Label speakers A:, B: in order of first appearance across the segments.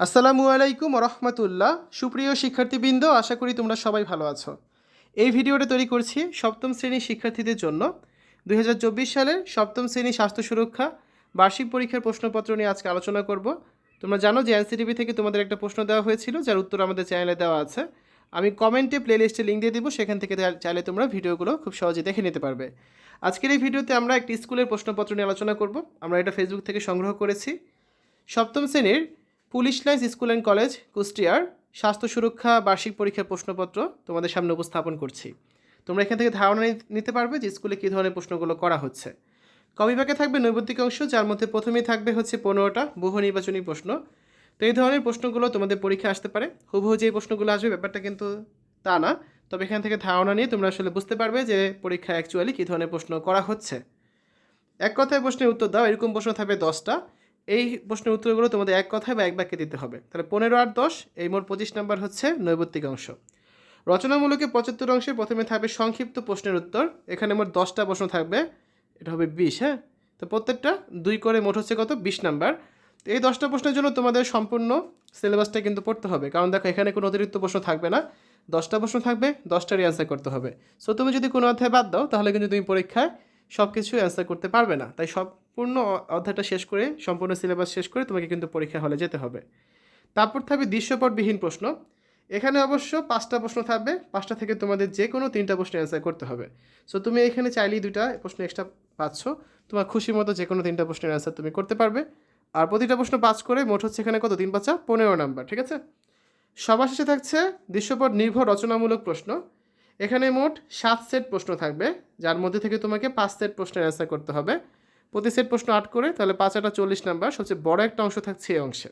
A: আসসালামু আলাইকুম রহমতুল্লাহ সুপ্রিয় শিক্ষার্থীবৃন্দ, আশা করি তোমরা সবাই ভালো আছো। এই ভিডিওটা তৈরি করছি সপ্তম শ্রেণির শিক্ষার্থীদের জন্য। দু হাজার চব্বিশ সালের সপ্তম শ্রেণি স্বাস্থ্য সুরক্ষা বার্ষিক পরীক্ষার প্রশ্নপত্র নিয়ে আজকে আলোচনা করব। তোমরা জানো যে এনসিটিভি থেকে তোমাদের একটা প্রশ্ন দেওয়া হয়েছিল, যার উত্তর আমাদের চ্যানেলে দেওয়া আছে। আমি কমেন্টে প্লেলিস্টে লিঙ্ক দিয়ে দিব, সেখান থেকে চাইলে তোমরা ভিডিওগুলো খুব সহজে দেখে নিতে পারবে। আজকের এই ভিডিওতে আমরা একটি স্কুলের প্রশ্নপত্র নিয়ে আলোচনা করব। আমরা এটা ফেসবুক থেকে সংগ্রহ করেছি। সপ্তম শ্রেণির police lines school and college, কুষ্টিয়ার স্বাস্থ্য সুরক্ষা বার্ষিক পরীক্ষার প্রশ্নপত্র তোমাদের সামনে উপস্থাপন করছি। তোমরা এখান থেকে ধারণা নিতে পারবে যে স্কুলে কী ধরনের প্রশ্নগুলো করা হচ্ছে। কবিভাগে থাকবে নৈবত্তিক অংশ, যার মধ্যে প্রথমেই থাকবে হচ্ছে পনেরোটা বহু নির্বাচনী প্রশ্ন। তো এই ধরনের প্রশ্নগুলো তোমাদের পরীক্ষা আসতে পারে। হুবহু যে প্রশ্নগুলো আসবে ব্যাপারটা কিন্তু তা না। তবে এখান থেকে ধারণা নিয়ে তোমরা আসলে বুঝতে পারবে যে পরীক্ষা অ্যাকচুয়ালি কী ধরনের প্রশ্ন করা হচ্ছে। এক কথায় প্রশ্নের উত্তর দাও, এরকম প্রশ্ন থাকবে দশটা। এই প্রশ্নের উত্তরগুলো তোমাদের এক কথায় বা এক বাক্যে দিতে হবে। তাহলে পনেরো আর দশ, এই মোট পঁচিশ নাম্বার হচ্ছে নৈবত্তিক অংশ। রচনামূলকে পঁচাত্তর অংশে প্রথমে থাকবে সংক্ষিপ্ত প্রশ্নের উত্তর। এখানে মোট দশটা প্রশ্ন থাকবে, এটা হবে বিশ হ্যাঁ? তো প্রত্যেকটা দুই করে মোট হচ্ছে কত? বিশ নাম্বার। তো এই দশটা প্রশ্নের জন্য তোমাদের সম্পূর্ণ সিলেবাসটা কিন্তু পড়তে হবে। কারণ দেখো, এখানে কোনো অতিরিক্ত প্রশ্ন থাকবে না। দশটা প্রশ্ন থাকবে, দশটারই অ্যান্সার করতে হবে। সো তুমি যদি কোনো অধ্যায় বাদ দাও, তাহলে কিন্তু তুমি পরীক্ষায় সব কিছু অ্যান্সার করতে পারবে না। তাই সম্পূর্ণ অ- অধ্যায়টা শেষ করে, সম্পূর্ণ সিলেবাস শেষ করে তোমাকে কিন্তু পরীক্ষা হলে যেতে হবে। তারপর থাকবে দৃশ্যপটবিহীন প্রশ্ন। এখানে অবশ্য পাঁচটা প্রশ্ন থাকবে, পাঁচটা থেকে তোমাদের যে কোনো তিনটা প্রশ্নের অ্যান্সার করতে হবে। সো তুমি এখানে চাইলেই দুইটা প্রশ্ন এক্সট্রা পাচ্ছ। তোমার খুশি মতো যে কোনো তিনটা প্রশ্নের অ্যান্সার তুমি করতে পারবে। আর প্রতিটা প্রশ্ন পাঁচ করে মোট হচ্ছে এখানে কত? তিন পাঁচা পনেরো নাম্বার, ঠিক আছে? সবার শেষে থাকছে দৃশ্যপট নির্ভর রচনামূলক প্রশ্ন। এখানে মোট সাত সেট প্রশ্ন থাকবে, যার মধ্যে থেকে তোমাকে পাঁচ সেট প্রশ্নের অ্যান্সার করতে হবে। প্রতি সেট প্রশ্ন আট করে, তাহলে পাঁচ আটা চল্লিশ নাম্বার। সবচেয়ে বড় একটা অংশ থাকছে এই অংশে।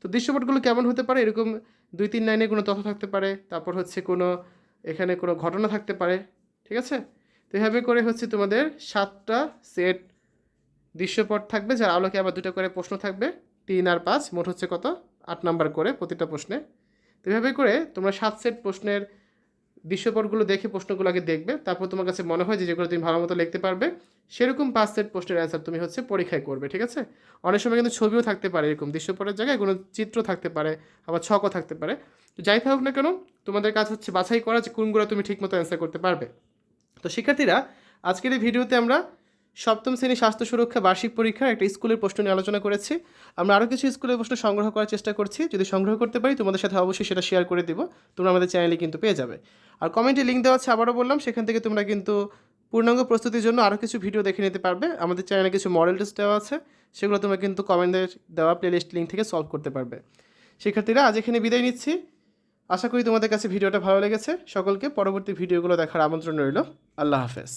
A: তো দৃশ্যপটগুলো কেমন হতে পারে? এরকম দুই তিন লাইনে কোনো তথ্য থাকতে পারে। তারপর হচ্ছে কোনো, এখানে কোনো ঘটনা থাকতে পারে। ঠিক আছে? তো এভাবে করে হচ্ছে তোমাদের সাতটা সেট দৃশ্যপট থাকবে, যার আলোকে আবার দুটো করে প্রশ্ন থাকবে। তিন আর পাঁচ, মোট হচ্ছে কত? আট নাম্বার করে প্রতিটা প্রশ্নে। তো এভাবে করে তোমরা সাত সেট প্রশ্নের দৃশ্যপটগুলো দেখে প্রশ্নগুলো আগে দেখবে, তারপর তোমার কাছে মনে হয় যে যেগুলো তুমি ভালো মতো লিখতে পারবে, সেরকম পাঁচ সেট প্রশ্নের অ্যান্সার তুমি হচ্ছে পরীক্ষায় করবে, ঠিক আছে? অনেক সময় কিন্তু ছবিও থাকতে পারে এরকম দৃশ্যপটের জায়গায় কোনো চিত্র থাকতে পারে, আবার ছকও থাকতে পারে। তো যাই থাকুক না কেন, তোমাদের কাজ হচ্ছে বাছাই করা যে কোনগুলো তুমি ঠিকমতো অ্যান্সার করতে পারবে। তো শিক্ষার্থীরা, আজকের এই ভিডিওতে আমরা সপ্তম শ্রেণি স্বাস্থ্য সুরক্ষা বার্ষিক পরীক্ষার একটা স্কুলের প্রশ্ন নিয়ে আলোচনা করেছি। আমরা আরও কিছু স্কুলের প্রশ্ন সংগ্রহ করার চেষ্টা করছি। যদি সংগ্রহ করতে পারি, তোমাদের সাথে অবশ্যই সেটা শেয়ার করে দিব। তোমরা আমাদের চ্যানেলে কিন্তু পেয়ে যাবে। আর কমেন্টে লিঙ্ক দেওয়া আছে, আবারও বললাম, সেখান থেকে তোমরা কিন্তু পূর্ণাঙ্গ প্রস্তুতির জন্য আরও কিছু ভিডিও দেখে নিতে পারবে। আমাদের চ্যানেলে কিছু মডেল টেস্ট দেওয়া আছে, সেগুলো তোমরা কিন্তু কমেন্টের দেওয়া প্লেলিস্ট লিঙ্ক থেকে সলভ করতে পারবে। শিক্ষার্থীরা, আজ এখানে বিদায় নিচ্ছি। আশা করি তোমাদের কাছে ভিডিওটা ভালো লেগেছে। সকলকে পরবর্তী ভিডিওগুলো দেখার আমন্ত্রণ রইল। আল্লাহ হাফেজ।